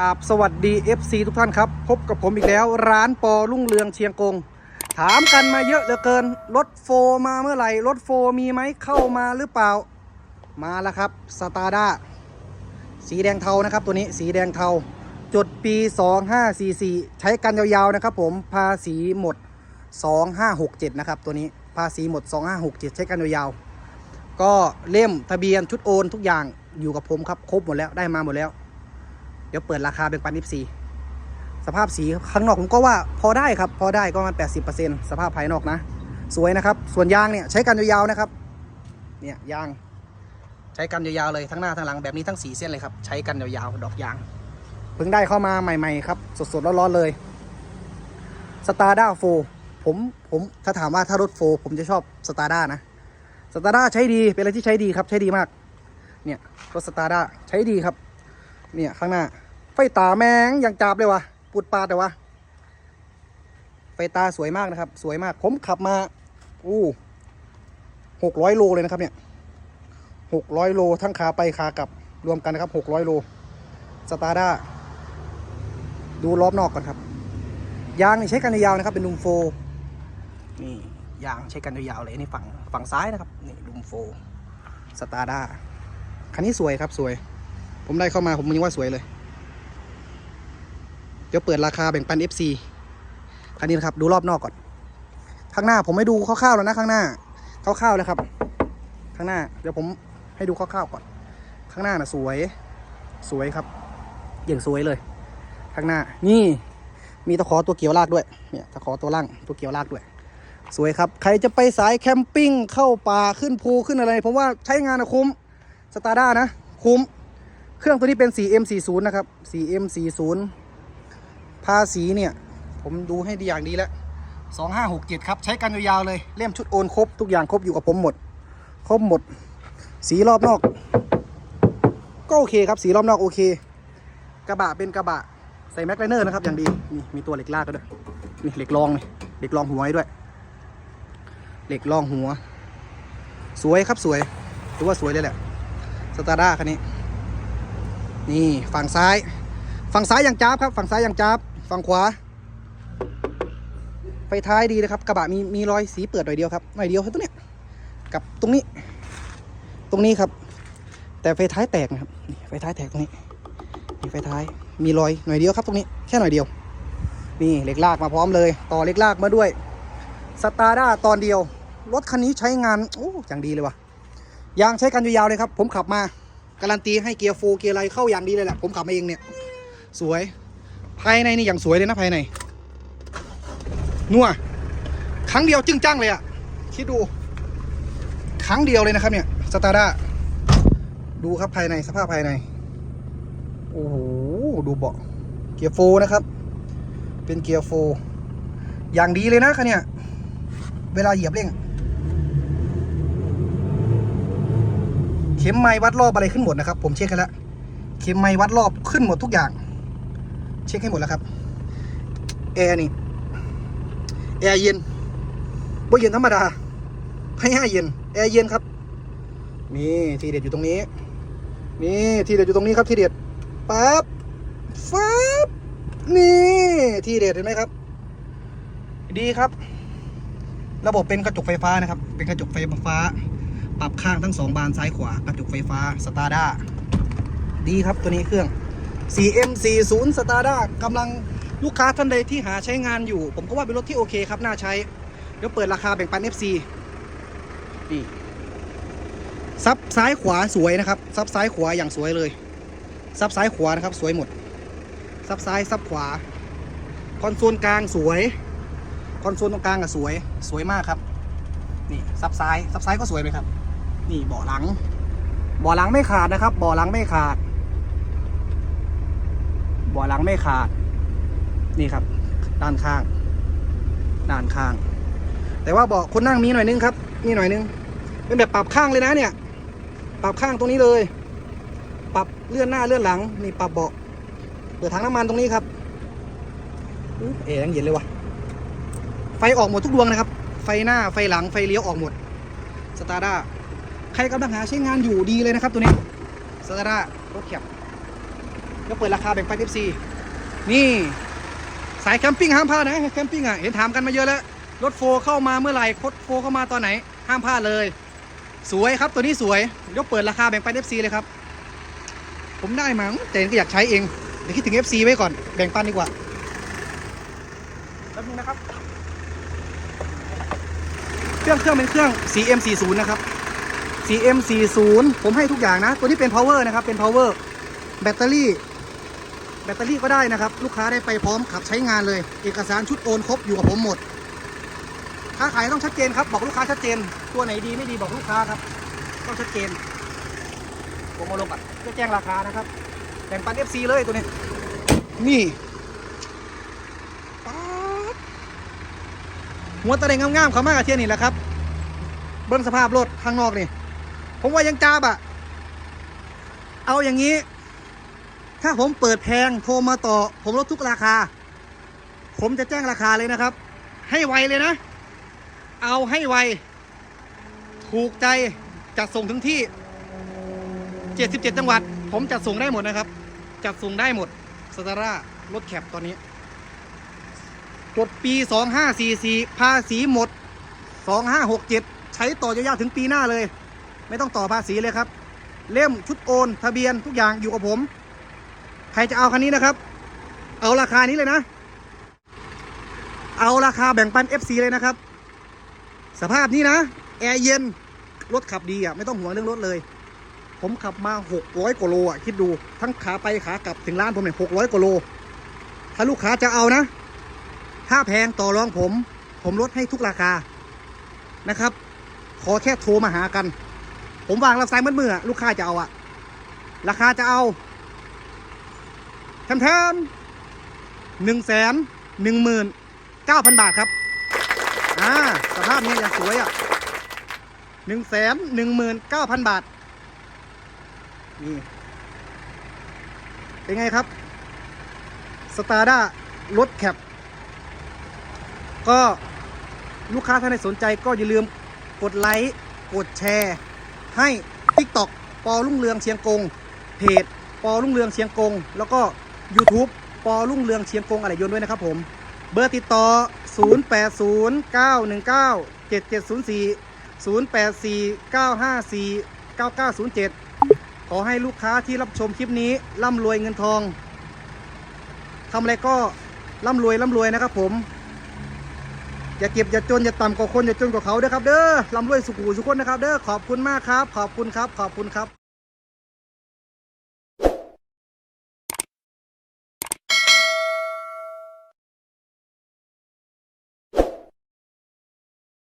รับสวัสดี FC ทุกท่านครับ พบกับผมอีกแล้ว ร้านปอรุ่งเรืองเชียงกง ถามกันมาเยอะเหลือเกิน รถโฟมาเมื่อไหร่ รถโฟมีไหมเข้ามาหรือเปล่า มาแล้วครับสตาร์ด้าสีแดงเทานะครับตัวนี้สีแดงเทา จดปี 2544 ใช้กันยาวๆนะครับผมภาษีหมด 2567 นะครับตัวนี้ภาษีหมด 2567 ใช้กันยาวๆก็เล่มทะเบียนชุดโอนทุกอย่างอยู่กับผมครับครบหมดแล้วได้มาหมดแล้ว เดี๋ยวเปิดราคาเป็นปันนิฟซีสภาพสีข้างนอกผมก็ว่าพอได้ครับพอได้ก็ประมาณ80%สภาพภายนอกนะ สวยนะครับ ส่วนยางเนี่ยใช้กันยาวๆนะครับเนี่ยยางใช้กันยาวๆเลยทั้งหน้าทั้งหลังแบบนี้ทั้งสีเส้นเลยครับใช้กันยาวๆดอกยางเพิ่งได้เข้ามาใหม่ๆครับสดๆร้อนๆเลยสตาร์ด้าโฟผมผมถ้าถามว่าถ้ารถโฟผมจะชอบสตาร์ด้านะสตาร์ด้าใช้ดีเป็นอะไรที่ใช้ดีครับใช้ดีมากเนี่ยรถสตาร์ด้าใช้ดีครับเนี่ยข้างหน้า ไฟตาแมงยังจับเลยวะปุดปาดแต่วะไฟตาสวยมากนะครับ สวยมาก ผมขับมาอู้หกร้อยโลเลยนะครับเนี่ยหกร้อยโลทั้งขาไปขากลับรวมกันนะครับหกร้อยโลสตาร์ด้าดูรอบนอกก่อนครับ ยางนี่ใช้กันยาวนะครับเป็นดุมโฟนี่ยางใช้กันยาวเลยนี่ฝั่งฝั่งซ้ายนะครับนี่ดุมโฟสตาร์ด้าคันนี้สวยครับสวย ผมได้เข้ามาผมยังว่าสวยเลย เดี๋ยวเปิดราคาแบ่งปัน FC คันนี้นะครับ ดูรอบนอกก่อน ข้างหน้าผมไม่ดูคร่าวๆแล้วนะข้างหน้าคร่าวๆแล้วครับ ข้างหน้า เดี๋ยวผมให้ดูคร่าวๆก่อน ข้างหน้าน่ะสวย สวยครับอย่างสวยเลย ข้างหน้า นี่ มีตะขอตัวเกี่ยวลากด้วย เนี่ยตะขอตัวล่างตัวเกี่ยวลากด้วย สวยครับ ใครจะไปสายแคมปิ้งเข้าป่าขึ้นภูขึ้นอะไร ผมว่าใช้งานนะคุ้มสตาร์ด้านะ คุ้ม เครื่องตัวนี้เป็น 4M40 นะครับ 4M40 าษีเนี่ย ผมดูให้ดีอย่างดีแล้ว2567ครับ ใช้กันยาวๆเลย เล่มชุดโอนครบทุกอย่างครบอยู่กับผมหมด ครบหมด สีรอบนอก ก็โอเคครับสีรอบนอกโอเค กระบะเป็นกระบะใส่แม็กไลเนอร์นะครับ อย่างดีนี่มีตัวเหล็กลากก็ด้วยนี่เหล็กรองนี่เหล็กรองหัวด้วย เหล็กรองหัว สวยครับสวยถือว่าสวยเลยแหละสตาร์ด้าคันนี้ นี่ฝั่งซ้าย ฝั่งซ้ายอย่างจ้าบครับ ฝั่งซ้ายอย่างจ้าบ ฝั่งขวา ไฟท้ายดีนะครับ กระบะมีมีรอยสีเปิดหน่อยเดียวครับหน่อยเดียวครับตรงเนี้ยกับตรงนี้ ตรงนี้ครับ แต่ไฟท้ายแตกนะครับไฟท้ายแตกตรงนี้นี่ไฟท้ายมีรอยหน่อยเดียวครับ ตรงนี้แค่หน่อยเดียว นี่เหล็กลากมาพร้อมเลย ต่อเหล็กลากมาด้วยสตาร์ด้าตอนเดียว รถคันนี้ใช้งานโอ้อย่างดีเลยว่ะยางใช้กันยาวๆเลยครับ ผมขับมา การันตีให้เกียร์โฟเกียร์อะไรเข้าอย่างดีเลยแหละผมขับมาเองเนี่ย สวย ภายในนี่อย่างสวยเลยนะภายใน นัว ครั้งเดียวจึ้งจ้างเลยอะ่ะคิดดู ครั้งเดียวเลยนะครับเนี่ย สตาร์ด้า ดูครับภายในสภาพภายใน โอ้โห ดูเบาะ เกียร์โฟนะครับ เป็นเกียร์โฟ อย่างดีเลยนะคันเนี่ย เวลาเหยียบเร่ง เข็มไม้วัดรอบอะไรขึ้นหมดนะครับ ผมเช็คกันแล้ว เข็มไม้วัดรอบขึ้นหมดทุกอย่าง เช็คให้หมดแล้วครับแอร์นี่แอร์เย็นบ่เย็นธรรมดาไม่ให้เย็นแอร์เย็นครับนี่ทีเด็ดอยู่ตรงนี้นี่ทีเด็ดอยู่ตรงนี้ครับทีเด็ดปั๊บฟับนี่ทีเด็ดเห็นไหมครับ ดีครับ ระบบเป็นกระจกไฟฟ้านะครับ เป็นกระจกไฟฟ้า ปรับข้างทั้งสองบานซ้ายขวากระจกไฟฟ้าสตาร์ด้าดีครับตัวนี้เครื่อง 4M40 สตาร์ด้ากำลังลูกค้าท่านใดที่หาใช้งานอยู่ ผมก็ว่าเป็นรถที่โอเคครับ น่าใช้ เดี๋ยวเปิดราคาแบ่งปัน FC นี่ซับซ้ายขวาสวยนะครับซับซ้ายขวาอย่างสวยเลยซับซ้ายขวานะครับสวยหมดซับซ้ายซับขวา คอนโซลกลางสวย คอนโซลตรงกลางอะสวยสวยมากครับนี่ซับซ้ายซับซ้ายก็สวยไหมครับ นี่เบาะหลังเบาะหลังไม่ขาดนะครับเบาะหลังไม่ขาด บาะหลังไม่ขาด นี่ครับ ด้านข้าง ด้านข้าง แต่ว่าเบาะคนนั่งมีหน่อยนึงครับ มีหน่อยนึง เป็นแบบปรับข้างเลยนะเนี่ย ปรับข้างตรงนี้เลย ปรับเลื่อนหน้าเลื่อนหลังนี่ปรับเบาะเปิดถังน้ำมันตรงนี้ครับเอ๋ยังเย็นเลยวะไฟออกหมดทุกดวงนะครับ ไฟหน้าไฟหลังไฟเลี้ยวออกหมดสตาร์ด้าใครกำลังหาใช้งานอยู่ดีเลยนะครับตัวนี้สตาร์ด้ารถแคบ แล้วเปิดราคาแบ่งปัน FC นี่ สายแคมปิ้งห้ามพลาดนะแคมปิ้งอะเห็นถามกันมาเยอะแล้วรถโฟเข้ามาเมื่อไหร่รถโฟเข้ามาตอนไหน ห้ามพลาดเลย สวยครับตัวนี้สวยเดี๋ยวเปิดราคาแบ่งปัน FC เลยครับ ผมได้มาแต่ก็อยากใช้เองเดี๋ยวคิดถึง FC ไว้ก่อนแบ่งปันดีกว่าแป๊บนึงนะครับ เครื่องเครื่องเป็นเครื่อง CM40 นะครับ CM40 ผมให้ทุกอย่างนะ ตัวนี้เป็น power นะครับ เป็น power แบตเตอรี่ แบตเตอรี่ก็ได้นะครับ ลูกค้าได้ไปพร้อมขับใช้งานเลย เอกสารชุดโอนครบอยู่กับผมหมด ค้าขายต้องชัดเจนครับ บอกลูกค้าชัดเจน ตัวไหนดีไม่ดีบอกลูกค้าครับ ต้องชัดเจน ผมมาลงก่อนเพื่อแจ้งราคานะครับแบ่งปัน FC เลยตัวนี้ นี่หัวตะเดงงามๆเขามากกับเทียนนี่แหละครับ เบิ้งสภาพรถข้างนอกนี่ ผมว่ายังจ้าบอะเอาอย่างนี้ ถ้าผมเปิดแพงโทรมาต่อ ผมลดทุกราคา ผมจะแจ้งราคาเลยนะครับ ให้ไวเลยนะ เอาให้ไว ถูกใจจัดส่งถึงที่ 77 จังหวัด ผมจัดส่งได้หมดนะครับ จัดส่งได้หมดสตาร่ารถแคปตอนนี้จดปี 2544 ภาษีหมด 2567 ใช้ต่อยาวๆถึงปีหน้าเลย ไม่ต้องต่อภาษีเลยครับ เล่มชุดโอน ทะเบียนทุกอย่างอยู่กับผม รจะเอาคันนี้นะครับ เอาราคานี้เลยนะ เอาราคาแบ่งปัน FC เลยนะครับ สภาพนี้นะ แอร์เย็น รถขับดีอะ ไม่ต้องห่วงเรื่องรถเลย ผมขับมา 600กว่าโลอะ คิดดูทั้งขาไปขากลับถึงร้านผมเนี่ย600กว่าโล ถ้าลูกค้าจะเอานะ ถ้าแพงต่อรองผม ผมลดให้ทุกราคานะครับ ขอแค่โทรมาหากัน ผมวางรับสายมือๆอลูกค้าจะเอาอะราคาจะเอา ทมแทมหนึ่งแสนหนึ่งหมื่นเก้าพันบาทครับ อ่า สภาพนี้ยังสวยอะหนึ่งแสนหนึ่งหมื่นเก้าพันบาท นี่ เป็นไงครับ สตาร์ด้ารถแคป ก็ลูกค้าท่านใดสนใจก็อย่าลืมกดไลค์ กดแชร์ ให้ TikTok ปอรุ่งเรืองเชียงกง เพจ ปอรุ่งเรืองเชียงกง แล้วก็ YouTube ปอรุ่งเรืองเชียงกงอะไรยนด้วยนะครับผม เบอร์ติดต่อ 0809197704 0849549907 ขอให้ลูกค้าที่รับชมคลิปนี้ร่ำรวยเงินทองทำอะไรก็ร่ำรวยร่ำรวยนะครับผม อย่าเก็บอย่าจนอย่าต่ำกว่าคนอย่าจนกว่าเขาเด้อครับเด้อร่ำรวยสุขุสุขคนนะครับเด้อขอบคุณมากครับ ขอบคุณครับ ขอบคุณครับ